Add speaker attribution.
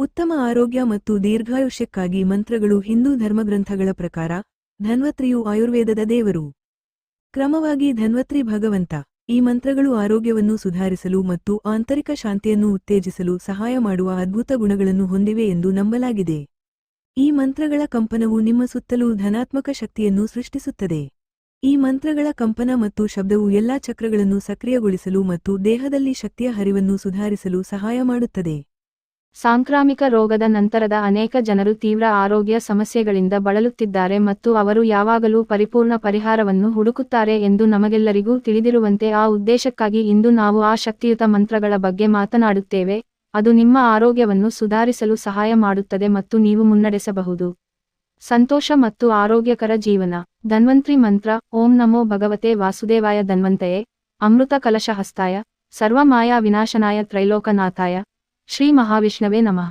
Speaker 1: ಉತ್ತಮ ಆರೋಗ್ಯ ಮತ್ತು ದೀರ್ಘಾಯುಷ್ಯಕ್ಕಾಗಿ ಮಂತ್ರಗಳು ಹಿಂದೂ ಧರ್ಮಗ್ರಂಥಗಳ ಪ್ರಕಾರ, ಧನ್ವತ್ರಿಯು ಆಯುರ್ವೇದದ ದೇವರು. ಕ್ರಮವಾಗಿ ಧನ್ವತ್ರಿ ಭಗವಂತ, ಈ ಮಂತ್ರಗಳು ಆರೋಗ್ಯವನ್ನು ಸುಧಾರಿಸಲು ಮತ್ತು ಆಂತರಿಕ ಶಾಂತಿಯನ್ನು ಉತ್ತೇಜಿಸಲು ಸಹಾಯ ಮಾಡುವ ಅದ್ಭುತ ಗುಣಗಳನ್ನು ಹೊಂದಿವೆ ಎಂದು ನಂಬಲಾಗಿದೆ. ಈ ಮಂತ್ರಗಳ ಕಂಪನವು ನಿಮ್ಮ ಸುತ್ತಲೂ ಧನಾತ್ಮಕ ಶಕ್ತಿಯನ್ನು ಸೃಷ್ಟಿಸುತ್ತದೆ. ಈ ಮಂತ್ರಗಳ ಕಂಪನ ಮತ್ತು ಶಬ್ದವು ಎಲ್ಲಾ ಚಕ್ರಗಳನ್ನು ಸಕ್ರಿಯಗೊಳಿಸಲು ಮತ್ತು ದೇಹದಲ್ಲಿ ಶಕ್ತಿಯ ಹರಿವನ್ನು ಸುಧಾರಿಸಲು ಸಹಾಯ ಮಾಡುತ್ತದೆ.
Speaker 2: ಸಾಂಕ್ರಾಮಿಕ ರೋಗದ ನಂತರದ ಅನೇಕ ಜನರು ತೀವ್ರ ಆರೋಗ್ಯ ಸಮಸ್ಯೆಗಳಿಂದ ಬಳಲುತ್ತಿದ್ದಾರೆ ಮತ್ತು ಅವರು ಯಾವಾಗಲೂ ಪರಿಪೂರ್ಣ ಪರಿಹಾರವನ್ನು ಹುಡುಕುತ್ತಾರೆ ಎಂದು ನಮಗೆಲ್ಲರಿಗೂ ತಿಳಿದಿರುವಂತೆ ಆ ಉದ್ದೇಶಕ್ಕಾಗಿ ಇಂದು ನಾವು ಆ ಶಕ್ತಿಯುತ ಮಂತ್ರಗಳ ಬಗ್ಗೆ ಮಾತನಾಡುತ್ತೇವೆ. ಅದು ನಿಮ್ಮ ಆರೋಗ್ಯವನ್ನು ಸುಧಾರಿಸಲು ಸಹಾಯ ಮಾಡುತ್ತದೆ ಮತ್ತು ನೀವು ಮುನ್ನಡೆಸಬಹುದು. ಸಂತೋಷ ಮತ್ತು ಆರೋಗ್ಯಕರ ಜೀವನ. ಧನ್ವಂತ್ರಿ ಮಂತ್ರ, ಓಂ ನಮೋ ಭಗವತೆ ವಾಸುದೇವಾಯ ಧನ್ವಂತಯೇ. ಅಮೃತ ಕಲಶ ಹಸ್ತಾಯ ಸರ್ವಮಾಯಾ ವಿನಾಶನಾಯ ತ್ರೈಲೋಕನಾಥಾಯ. श्री महाविष्णवे नमः